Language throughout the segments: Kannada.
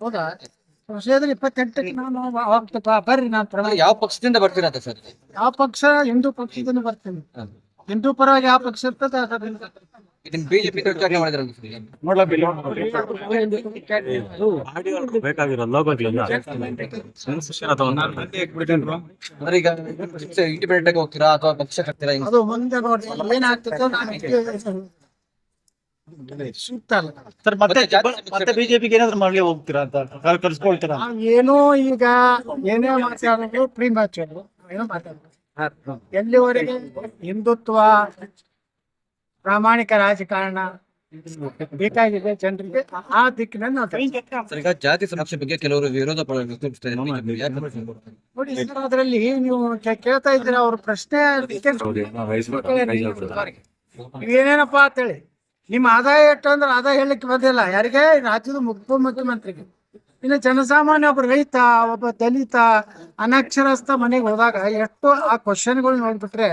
ಹೌದಾ? ಇಪ್ಪತ್ತೆಂಟಕ್ಕೆ ನಾನು ಬರ್ರಿ ನಾನು ಯಾವ ಪಕ್ಷದಿಂದ ಬರ್ತೀರಾ ಅಂತ ಸರ್? ಯಾವ ಪಕ್ಷ? ಹಿಂದೂ ಪಕ್ಷದಿಂದ ಬರ್ತೀನಿ. ಹಿಂದೂ ಪರವಾಗಿ ಯಾವ ಪಕ್ಷ ಇರ್ತದೆ ಅದರಿಂದ ಇದನ್ನ ಬಿಜೆಪಿ ಮಾಡಿದ್ರ ಅಂದ್ರೆ ಈಗ ಇಂಡಿಪೆಂಡೆಂಟ್ ಆಗಿ ಹೋಗ್ತೀರಾ ಅಥವಾ ಪಕ್ಷ ಕಟ್ತೀರಾ? ಅದು ಮುಂದೆ ನೋಡಿ ಏನಾಗ್ತದೋ ಸೂಕ್ತ ಅಲ್ಲ. ಸರ್ ಮತ್ತೆ ಮತ್ತೆ ಜಾತಿ ಮತ್ತೆ ಬಿಜೆಪಿಗೆ ಏನಾದ್ರು ಮಾಡ್ಲಿ ಹೋಗ್ತೀರಾ ಅಂತ? ಏನೋ ಈಗ ಏನೇ ಮಾತಾಡಿದ್ರು ಪ್ರೀ ಮ್ಯಾಚ್ ಏನೋ ಎಲ್ಲಿವರೆಗೆ ಹಿಂದುತ್ವ ಪ್ರಾಮಾಣಿಕ ರಾಜಕಾರಣ ಬೇಕಾಗಿದೆ ಜನರಿಗೆ ಆ ದಿಕ್ಕಿನಲ್ಲಿ ನಾವು ಸರ್ ಈಗ ಜಾತಿ ಸಮಸ್ಯೆ ಬಗ್ಗೆ ಕೆಲವರು ವಿರೋಧ ನೋಡಿ ಸರ್ ಅದರಲ್ಲಿ ನೀವು ಕೇಳ್ತಾ ಇದ್ದೀರಾ ಅವ್ರ ಪ್ರಶ್ನೆ ಏನೇನಪ್ಪ ಅಂತೇಳಿ ನಿಮ್ಮ ಆದಾಯ ಎಷ್ಟು ಅಂದ್ರೆ ಆದಾಯ ಹೇಳಲಿಕ್ಕೆ ಬಂದಿಲ್ಲ. ಯಾರಿಗೆ? ರಾಜ್ಯದ ಉಪಮುಖ್ಯಮಂತ್ರಿಗೆ ಇನ್ನು ಜನಸಾಮಾನ್ಯ ಒಬ್ಬ ರೈತ, ಒಬ್ಬ ದಲಿತ, ಅನಕ್ಷರಸ್ಥ ಮನೆಗೆ ಹೋದಾಗ ಎಷ್ಟು ಆ ಕ್ವಶನ್ಗಳು ನೋಡ್ಬಿಟ್ರೆ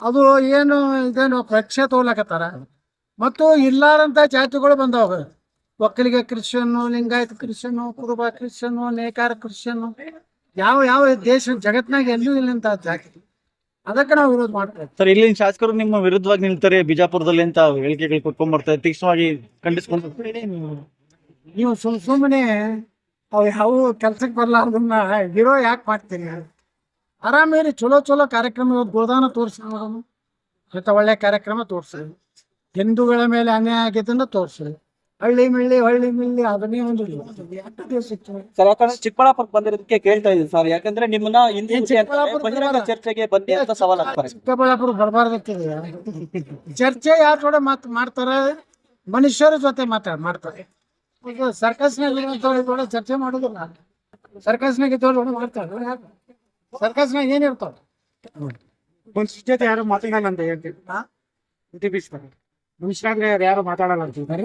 ಅದು ಏನು ಇದೇನು ಪರೀಕ್ಷೆ ತೋಲಕತ್ತಾರ ಮತ್ತು ಇಲ್ಲಾರಂತ ಜಾತಿಗಳು ಬಂದವ. ಒಕ್ಕಲಿಗ ಕ್ರಿಶ್ಚಿಯನ್ನು ಲಿಂಗಾಯತ ಕ್ರಿಶ್ಚಿಯನ್ನು ಕುರುಬ ಕ್ರಿಶ್ಚಿಯನ್ನು ನೇಕಾರ ಕ್ರಿಶ್ಚಿಯನ್ನು ಯಾವ ಯಾವ ದೇಶ ಜಗತ್ನಾಗ ಎಲ್ಲೂ ಇಲ್ಲಂತ ಜಾತಿ. ಅದಕ್ಕೆ ನಾವು ವಿರೋಧ ಮಾಡ್ತೇವೆ ಸರ್ ಇಲ್ಲಿನ ಶಾಸಕರು ನಿಮ್ಮ ವಿರುದ್ಧವಾಗಿ ನಿಲ್ತಾರೆ ಬಿಜಾಪುರದಲ್ಲಿ ಅಂತ ಹೇಳಿಕೆಗಳು ಕೊಟ್ಕೊಂಡ್ ಬರ್ತಾರೆ ತೀಕ್ಷ್ಣವಾಗಿ ಖಂಡಿಸ್ಕೊಂಡು ನೀವು ಸುಮ್ ಸುಮ್ಮನೆ ಅವು ಯಾವ ಕೆಲ್ಸಕ್ಕೆ ಬರಲಾರ್ದನ್ನ ಅದನ್ನ ಹೀರೋ ಯಾಕೆ ಮಾಡ್ತೀರಿ? ಆರಾಮೇರಿ ಚಲೋ ಚಲೋ ಕಾರ್ಯಕ್ರಮ ಗೋದಾನ ತೋರಿಸಿ ನೋಡೋಣ ಒಳ್ಳೆ ಕಾರ್ಯಕ್ರಮ ತೋರಿಸಿ ಹಿಂದೂಗಳ ಮೇಲೆ ಅನ್ಯಾಯ ಆಗಿದ್ದನ್ನ ತೋರಿಸಿ ಹಳ್ಳಿ ಮಿಳ್ಳಿ ಹಳ್ಳಿ ಮಿಳ್ಳಿ ಅದನ್ನೇ ಒಂದು ಸರ್ ಯಾಕಂದ್ರೆ ಚಿಕ್ಕಬಳ್ಳಾಪುರಕ್ಕೆ ಬಂದಿರೋದಕ್ಕೆ ಕೇಳ್ತಾ ಇದ್ದೀನಿ ಸರ್. ಯಾಕಂದ್ರೆ ನಿಮ್ಮನ್ನ ಹಿಂದೆ ಬಹಿರಂಗ ಚರ್ಚೆಗೆ ಬನ್ನಿ ಅಂತ ಸವಾಲ್ ಹಾಕ್ತಾರೆ ಚಿಕ್ಕಬಳ್ಳಾಪುರ ಬರಬಾರ್ದಕ್ಕಿದೆ ಚರ್ಚೆ ಯಾರ ಜೊತೆ ಮಾತ್ ಮಾಡ್ತಾರೆ? ಮನುಷ್ಯರ ಜೊತೆ ಮಾತಾಡ ಮಾಡ್ತಾರೆ. ಸರ್ಕಸ್ನಾಗ ಇರುವಂಥವ್ರ ಜೋಡೆ ಚರ್ಚೆ ಮಾಡೋದಿಲ್ಲ. ಸರ್ಕಸ್ನಾಗ ಇದ್ದವ್ರು ಮಾಡ್ತಾರೆ. ಸರ್ಕಸ್ನಾಗ ಏನಿರ್ತಾವ ಮನುಷ್ಯ ಜೊತೆ ಯಾರು ಮಾತಾಡಲ್ಲ ಅಂತ ಹೇಳ್ತೀವಿ. ಮನುಷ್ಯರಾದ್ರೆ ಯಾರು ಮಾತಾಡಲ್ಲ ಅಂತಿದ್ದಾರೆ